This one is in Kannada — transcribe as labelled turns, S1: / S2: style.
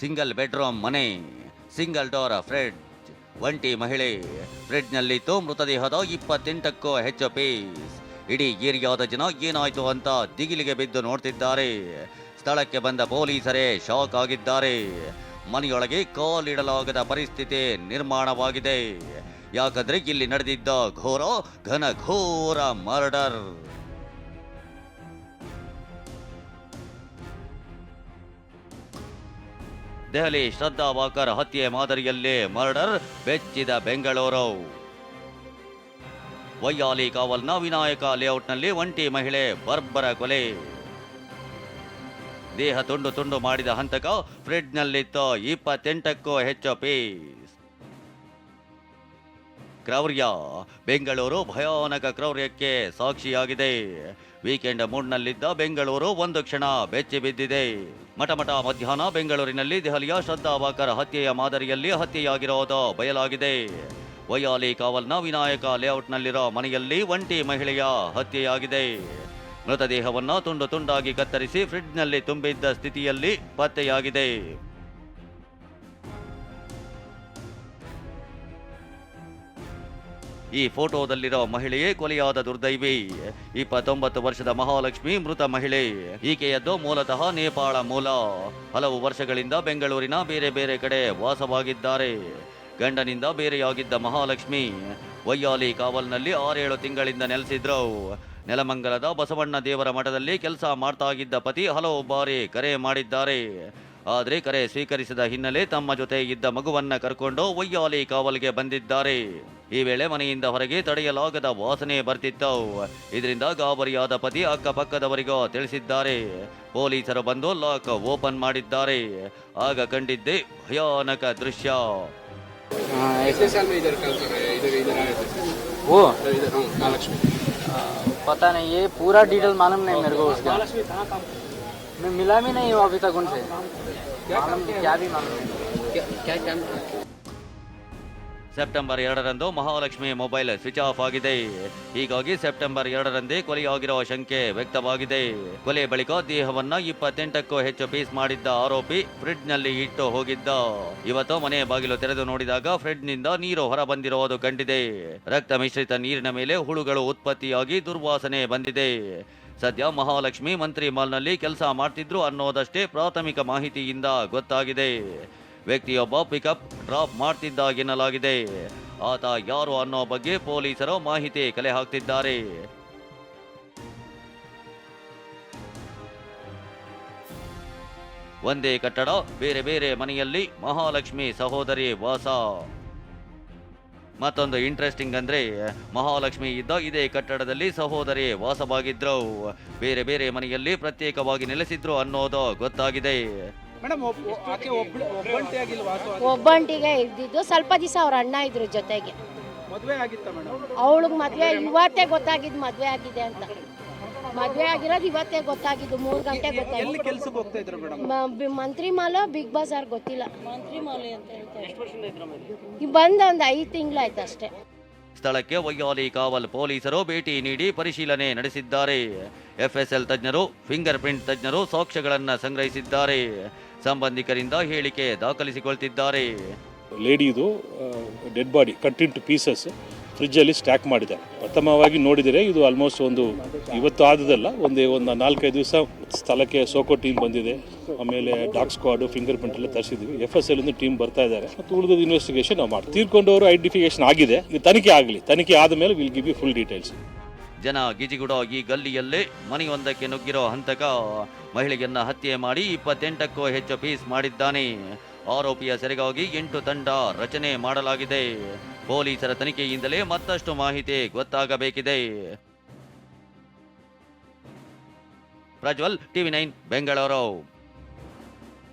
S1: ಸಿಂಗಲ್ ಬೆಡ್ರೂಮ್ ಮನೆ, ಸಿಂಗಲ್ ಡೋರ್ ಫ್ರಿಡ್ಜ್, ಒಂಟಿ ಮಹಿಳೆ ಫ್ರಿಡ್ಜ್ನಲ್ಲಿತ್ತು ಮೃತದೇಹದ ಇಪ್ಪತ್ತೆಂಟಕ್ಕೂ ಹೆಚ್ಚು ಪೀಸ್. ಇಡೀ ಏರಿಯಾದ ಜನ ಏನಾಯ್ತು ಅಂತ ದಿಗಿಲಿಗೆ ಬಿದ್ದು ನೋಡ್ತಿದ್ದಾರೆ. ಸ್ಥಳಕ್ಕೆ ಬಂದ ಪೊಲೀಸರೇ ಶಾಕ್ ಆಗಿದ್ದಾರೆ. ಮನೆಯೊಳಗೆ ಕಾಲಿಡಲಾಗದ ಪರಿಸ್ಥಿತಿ ನಿರ್ಮಾಣವಾಗಿದೆ. ಯಾಕಂದ್ರೆ ಇಲ್ಲಿ ನಡೆದಿದ್ದ ಘೋರ ಘನ ಘೋರ ಮರ್ಡರ್. ದೆಹಲಿ ಶ್ರದ್ಧಾ ವಾಕರ್ ಹತ್ಯೆ ಮಾದರಿಯಲ್ಲೇ ಮರ್ಡರ್ ಬೆಚ್ಚಿದ ಬೆಂಗಳೂರು. ವೈಯಾಲಿ ಕಾವಲ್ನ ವಿನಾಯಕ ಲೇಔಟ್ನಲ್ಲಿ ಒಂಟಿ ಮಹಿಳೆ ಬರ್ಬರ ಕೊಲೆ. ದೇಹ ತುಂಡು ತುಂಡು ಮಾಡಿದ ಹಂತಕ ಫ್ರಿಡ್ಜ್ನಲ್ಲಿತ್ತು ಇಪ್ಪತ್ತೆಂಟಕ್ಕೂ ಹೆಚ್ಚು ಪೀಸ್. ಕ್ರೌರ್ಯ. ಬೆಂಗಳೂರು ಭಯಾನಕ ಕ್ರೌರ್ಯಕ್ಕೆ ಸಾಕ್ಷಿಯಾಗಿದೆ. ವೀಕೆಂಡ್ ಮೂಡ್ನಲ್ಲಿದ್ದ ಬೆಂಗಳೂರು ಒಂದು ಕ್ಷಣ ಬೆಚ್ಚಿ ಬಿದ್ದಿದೆ. ಮಟಮಟ ಮಧ್ಯಾಹ್ನ ಬೆಂಗಳೂರಿನಲ್ಲಿ ದೆಹಲಿಯ ಶ್ರದ್ಧಾ ವಾಕರ್ ಹತ್ಯೆಯ ಮಾದರಿಯಲ್ಲಿ ಹತ್ಯೆಯಾಗಿರೋದು ಬಯಲಾಗಿದೆ. ವಯಾಲಿ ಕಾವಲ್ನ ವಿನಾಯಕ ಲೇಔಟ್ನಲ್ಲಿರೋ ಮನೆಯಲ್ಲಿ ಒಂಟಿ ಮಹಿಳೆಯ ಹತ್ಯೆಯಾಗಿದೆ. ಮೃತದೇಹವನ್ನು ತುಂಡು ತುಂಡಾಗಿ ಕತ್ತರಿಸಿ ಫ್ರಿಡ್ಜ್ನಲ್ಲಿ ತುಂಬಿದ್ದ ಸ್ಥಿತಿಯಲ್ಲಿ ಪತ್ತೆಯಾಗಿದೆ. ಈ ಫೋಟೋದಲ್ಲಿರೋ ಮಹಿಳೆಯೇ ಕೊಲೆಯಾದ ದುರ್ದೈವಿ. ಇಪ್ಪತ್ತೊಂಬತ್ತು ವರ್ಷದ ಮಹಾಲಕ್ಷ್ಮಿ ಮೃತ ಮಹಿಳೆ. ಈಕೆಯದ್ದು ಮೂಲತಃ ನೇಪಾಳ ಮೂಲ. ಹಲವು ವರ್ಷಗಳಿಂದ ಬೆಂಗಳೂರಿನ ಬೇರೆ ಬೇರೆ ಕಡೆ ವಾಸವಾಗಿದ್ದಾರೆ. ಗಂಡನಿಂದ ಬೇರೆಯಾಗಿದ್ದ ಮಹಾಲಕ್ಷ್ಮಿ ವೈಯಾಲಿ ಕಾವಲ್ನಲ್ಲಿ ಆರೇಳು ತಿಂಗಳಿಂದ ನೆಲೆಸಿದ್ರು. ನೆಲಮಂಗಲದ ಬಸವಣ್ಣ ದೇವರ ಮಠದಲ್ಲಿ ಕೆಲಸ ಮಾಡ್ತಾ ಇದ್ದ ಪತಿ ಹಲವು ಬಾರಿ ಕರೆ ಮಾಡಿದ್ದಾರೆ. ಆದರೆ ಕರೆ ಸ್ವೀಕರಿಸಿದ ಹಿನ್ನೆಲೆ ತಮ್ಮ ಜೊತೆ ಇದ್ದ ಮಗುವನ್ನ ಕರ್ಕೊಂಡು ವೈಯಾಲಿ ಕಾವಲ್ಗೆ ಬಂದಿದ್ದಾರೆ ಈ ವೇಳೆ ಮನೆಯಿಂದ ಹೊರಗೆ ತಡೆಯಲಾಗದ ವಾಸನೆ ಬರ್ತಿತ್ತು ಇದರಿಂದ ಗಾಬರಿಯಾದ ಪತಿ ಅಕ್ಕಪಕ್ಕದವರಿಗೂ ತಿಳಿಸಿದ್ದಾರೆ ಪೊಲೀಸರು ಬಂದು ಲಾಕ್ ಓಪನ್ ಮಾಡಿದ್ದಾರೆ ಆಗ ಕಂಡಿದ್ದೇ ಭಯಾನಕ ದೃಶ್ಯ
S2: हाँ,
S3: कितने साल में इधर कल कर रहे हैं इधर इधर आए थे
S2: वो
S3: इधर इधर हाँ महालक्ष्मी
S2: आ, पता नहीं ये पूरा डिटेल मालूम नहीं मेरे को उसका
S3: महालक्ष्मी कहाँ काम
S2: मैं मिला भी नहीं हूँ अभी तक उनसे मालूम क्या भी मालूम नहीं
S3: क्या क्या काम
S1: ಸೆಪ್ಟೆಂಬರ್ ಎರಡರಂದು ಮಹಾಲಕ್ಷ್ಮಿ ಮೊಬೈಲ್ ಸ್ವಿಚ್ ಆಫ್ ಆಗಿದೆ ಹೀಗಾಗಿ ಸೆಪ್ಟೆಂಬರ್ ಎರಡರಂದೇ ಕೊಲೆಯಾಗಿರುವ ಶಂಕೆ ವ್ಯಕ್ತವಾಗಿದೆ ಕೊಲೆ ಬಳಿಕ ದೇಹವನ್ನ ಇಪ್ಪತ್ತೆಂಟಕ್ಕೂ ಹೆಚ್ಚು ಪೀಸ್ ಮಾಡಿದ್ದ ಆರೋಪಿ ಫ್ರಿಡ್ಜ್ನಲ್ಲಿ ಇಟ್ಟು ಹೋಗಿದ್ದ ಇವತ್ತು ಮನೆ ಬಾಗಿಲು ತೆರೆದು ನೋಡಿದಾಗ ಫ್ರಿಡ್ಜ್ನಿಂದ ನೀರು ಹೊರ ಬಂದಿರುವುದು ಕಂಡಿದೆ ರಕ್ತ ಮಿಶ್ರಿತ ನೀರಿನ ಮೇಲೆ ಹುಳುಗಳು ಉತ್ಪತ್ತಿಯಾಗಿ ದುರ್ವಾಸನೆ ಬಂದಿದೆ ಸದ್ಯ ಮಹಾಲಕ್ಷ್ಮಿ ಮಂತ್ರಿ ಮಾಲ್ನಲ್ಲಿ ಕೆಲಸ ಮಾಡ್ತಿದ್ರು ಅನ್ನೋದಷ್ಟೇ ಪ್ರಾಥಮಿಕ ಮಾಹಿತಿಯಿಂದ ಗೊತ್ತಾಗಿದೆ. ವ್ಯಕ್ತಿಯೊಬ್ಬ ಪಿಕಪ್ ಡ್ರಾಪ್ ಮಾಡ್ತಿದ್ದ ಎನ್ನಲಾಗಿದೆ ಆತ ಯಾರು ಅನ್ನೋ ಬಗ್ಗೆ ಪೊಲೀಸರು ಮಾಹಿತಿ ಕಲೆ ಹಾಕ್ತಿದ್ದಾರೆ. ಒಂದೇ ಕಟ್ಟಡ, ಬೇರೆ ಬೇರೆ ಮನೆಯಲ್ಲಿ ಮಹಾಲಕ್ಷ್ಮಿ ಸಹೋದರಿ ವಾಸ. ಮತ್ತೊಂದು ಇಂಟ್ರೆಸ್ಟಿಂಗ್ ಅಂದ್ರೆ ಮಹಾಲಕ್ಷ್ಮಿ ಇದ್ದ ಇದೇ ಕಟ್ಟಡದಲ್ಲಿ ಸಹೋದರಿ ವಾಸವಾಗಿದ್ರು. ಬೇರೆ ಬೇರೆ ಮನೆಯಲ್ಲಿ ಪ್ರತ್ಯೇಕವಾಗಿ ನೆಲೆಸಿದ್ರು ಅನ್ನೋದು ಗೊತ್ತಾಗಿದೆ.
S4: ಒಬ್ಬಂಟಿಗೆ ಇದ್ದಿದ್ದು ಸ್ವಲ್ಪ ದಿವಸ ಅವ್ರ ಅಣ್ಣ ಇದ್ರು ಜೊತೆಗೆ.
S3: ಮದುವೆ ಆಗಿತ್ತ ಮೇಡಮ್?
S4: ಅವಳಿಗೆ ಮದುವೆ ಇವತ್ತೇ ಗೊತ್ತಾಗಿದ್ದು ಮದುವೆ ಆಗಿದೆ ಅಂತ. ಮದ್ವೆ ಆಗಿರೋದು ಇವತ್ತೇ ಗೊತ್ತಾಗಿದ್ದು ಮೂರು ಗಂಟೆ
S3: ಎಲ್ಲಿ
S4: ಗೊತ್ತಾಗಿದ್ದು.
S3: ಕೆಲ್ಸಕ್ಕೆ ಹೋಗ್ತಾ ಇದ್ರು ಮೇಡಮ್?
S4: ಮ- ಬಿ- ಮಂತ್ರಿ ಮಾಲ ಬಿಗ್ ಬಜಾರ್ ಗೊತ್ತಿಲ್ಲ. ಮಂತ್ರಿ ಮಾಲೆ ಅಂತ ಹೇಳ್ತಾರೆ. ಬಂದ ಒಂದು ಐದು ತಿಂಗಳಾಯ್ತು ಅಷ್ಟೇ.
S1: ಸ್ಥಳಕ್ಕೆ ವೈಯಾಲಿ ಕಾವಲ್ ಪೊಲೀಸರು ಭೇಟಿ ನೀಡಿ ಪರಿಶೀಲನೆ ನಡೆಸಿದ್ದಾರೆ. ಎಫ್ಎಸ್ಎಲ್ ತಜ್ಞರು ಫಿಂಗರ್ ಪ್ರಿಂಟ್ ತಜ್ಞರು ಸಾಕ್ಷ್ಯಗಳನ್ನು ಸಂಗ್ರಹಿಸಿದ್ದಾರೆ. ಸಂಬಂಧಿಕರಿಂದ ಹೇಳಿಕೆ ದಾಖಲಿಸಿಕೊಳ್ತಿದ್ದಾರೆ.
S5: ಲೇಡಿದು dead body cut into pieces ಫ್ರಿಜ್ಜಲ್ಲಿ ಸ್ಟ್ಯಾಕ್ ಮಾಡಿದ್ದಾರೆ ಪ್ರಥಮವಾಗಿ ನೋಡಿದರೆ ಇದು ಆಲ್ಮೋಸ್ಟ್ ಒಂದು ಇವತ್ತು ಆದದಲ್ಲ ಒಂದೇ ಒಂದು ನಾಲ್ಕೈದು ದಿವಸ ಸ್ಥಳಕ್ಕೆ ಸೋಕೋ ಟೀಮ್ ಬಂದಿದೆ. ಆಮೇಲೆ ಡಾಗ್ ಸ್ಕ್ವಾಡು ಫಿಂಗರ್ ಪ್ರಿಂಟ್ ಎಲ್ಲ ತರಿಸಿದ್ವಿ. ಎಫ್ ಎಸ್ ಎಲ್ ಟೀಮ್ ಬರ್ತಾ ಇದ್ದಾರೆ. ಮತ್ತು ಉಳಿದ ಇನ್ವೆಸ್ಟಿಗೇಷನ್ ನಾವು ಮಾಡ್ತೀವಿ. ತೀರ್ಕೊಂಡವರು ಐಡೆಂಟಿಫಿಕೇಶನ್ ಆಗಿದೆ. ತನಿಖೆ ಆಗಲಿ. ತನಿಖೆ ಆದ ಮೇಲೆ will give you full details
S1: ಜನ ಗಿಜಿಗುಡ ಈ ಗಲ್ಲಿಯಲ್ಲೇ ಮನೆಯೊಂದಕ್ಕೆ ನುಗ್ಗಿರೋ ಹಂತಕ ಮಹಿಳೆಯನ್ನ ಹತ್ಯೆ ಮಾಡಿ ಇಪ್ಪತ್ತೆಂಟಕ್ಕೂ ಹೆಚ್ಚು ಪೀಸ್ ಮಾಡಿದ್ದಾನೆ. ಆರೋಪಿಯ ಸೆರೆಗಾಗಿ ಎಂಟು ತಂಡ ರಚನೆ ಮಾಡಲಾಗಿದೆ. ಪೊಲೀಸರ ತನಿಖೆಯಿಂದಲೇ ಮತ್ತಷ್ಟು ಮಾಹಿತಿ ಗೊತ್ತಾಗಬೇಕಿದೆ. Prajwal TV nine Bengaluru.